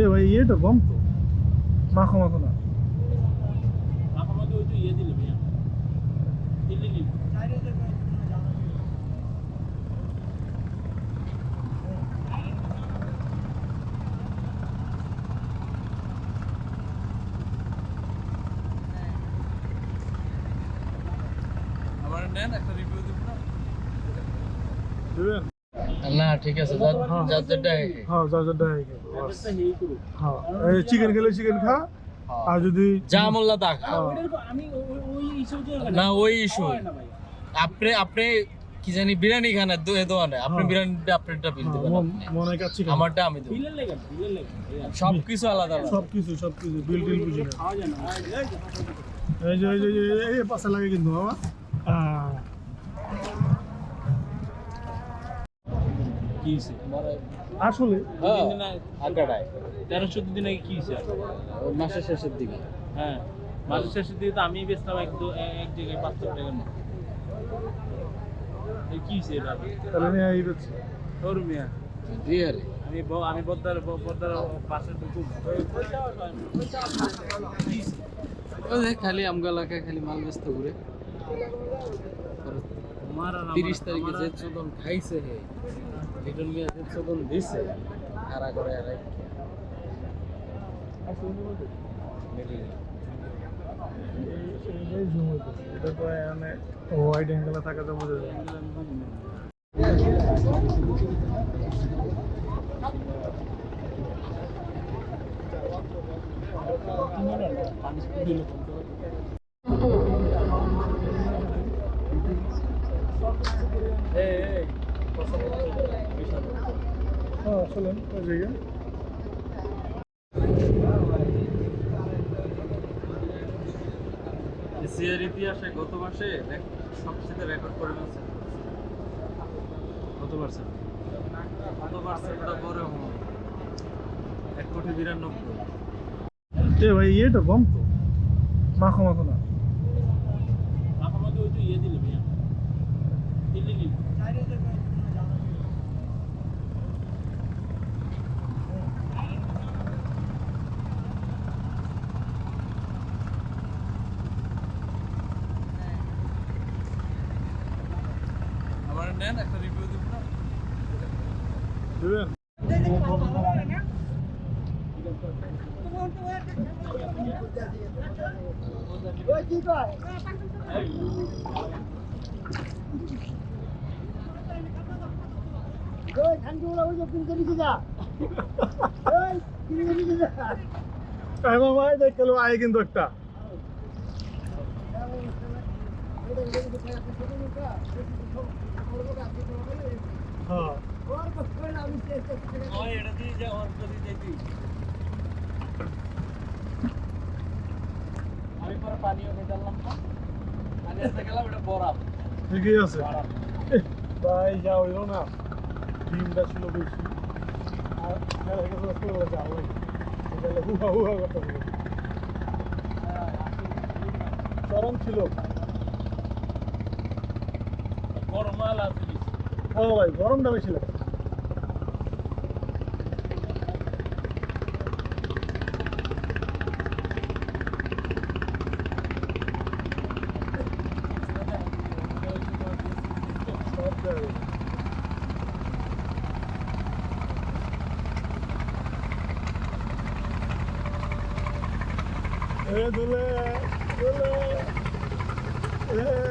এ ভাই ইয়েটা কম তো। মাখো মাখো না। ইয়ে দিলে ভাইয়া। দিল্লি নিল আমার নেন একটা রিভিউ দিব না? দিবেন? না ঠিক আছে যার যার যেটা হ্যাঁ যা যা ডাই একটা হেই করু হ্যাঁ এই চিকেন খেলে চিকেন খা আর যদি যা মোল্লা তা ইস্যু না ওই ইস্যু হয় আপনি আপনি কি জানি বিরিয়ানি খান এ দোকানে। আপনি হ্যাঁ। বিরিয়ানিটা আপনারটা বিল দিবেন হ্যাঁ, মনে চিকেন আমারটা আমি দেবো। বিলের লেগে বিলের লেগে। সব কিছু আলাদা। সব কিছু সব কিছু বিল টিল বুঝি না। খাওয়া যায় না। এই যে এই যে- এই পাশে লাগে কিন্তু বাবা। কি আসলে হ্যাঁ দিন না আগাড়ায় তেরো চোদ্দ দিন আগে কি হয়েছে? মাসের শেষের দিকে। হ্যাঁ মাসের শেষের দিকে তো আমি বেচলাম এক জায়গায় পাঁচশো টাকার মতো। কি হয়েছে এটা তাহলে এই হচ্ছে। ওর মিয়া। রিয়ারে আমি ব- আমি বদ্দার বদ্দার পাশে খালি আমগা এলাকায় খালি মাল ব্যস্ত ঘুরে তিরিশ তারিখে যে চোদন খাইছে হে। লিটন মিয়া যে চোদন দিছে হারা করে আর জুম হইতেছে এটা তো অ্যাঙ্গেলে বোঝা এই, এই, হ্যাঁ চলেন ওই জায়গায় এশিয়ার ইতিহাসে গত মাসে রেক- সবচেয়ে রেকর্ড করে কত পার্সেন্ট কত পার্সেন্টটা এক কোটি বিরানব্বই। এ ভাই ইয়েটা কম তো। মাখো মাখো না। আমাকে ওই তো ইয়ে দিলে নেন একটা রিভিউ দিব না। দিবেন? মামা দেখ আয় কিন্তু একটা হ্যাঁ ওই এটা দিয়ে যা ওর যদি যেতি আমি পরে পানিও খেয়ে জানলাম না পানি আসতে গেলাম এটা বরাব ঠিকই আছে ভাই যা হইল না ডিমটা ছিল আর খেলা থেকে তো আসতে গেলে যা ওই তাহলে হুহা হুহা করতে চরম ছিল। মাল আছে। ও ভাই গরমটা বেশি লাগে সব জায়গায় এ দুলে দুলে এ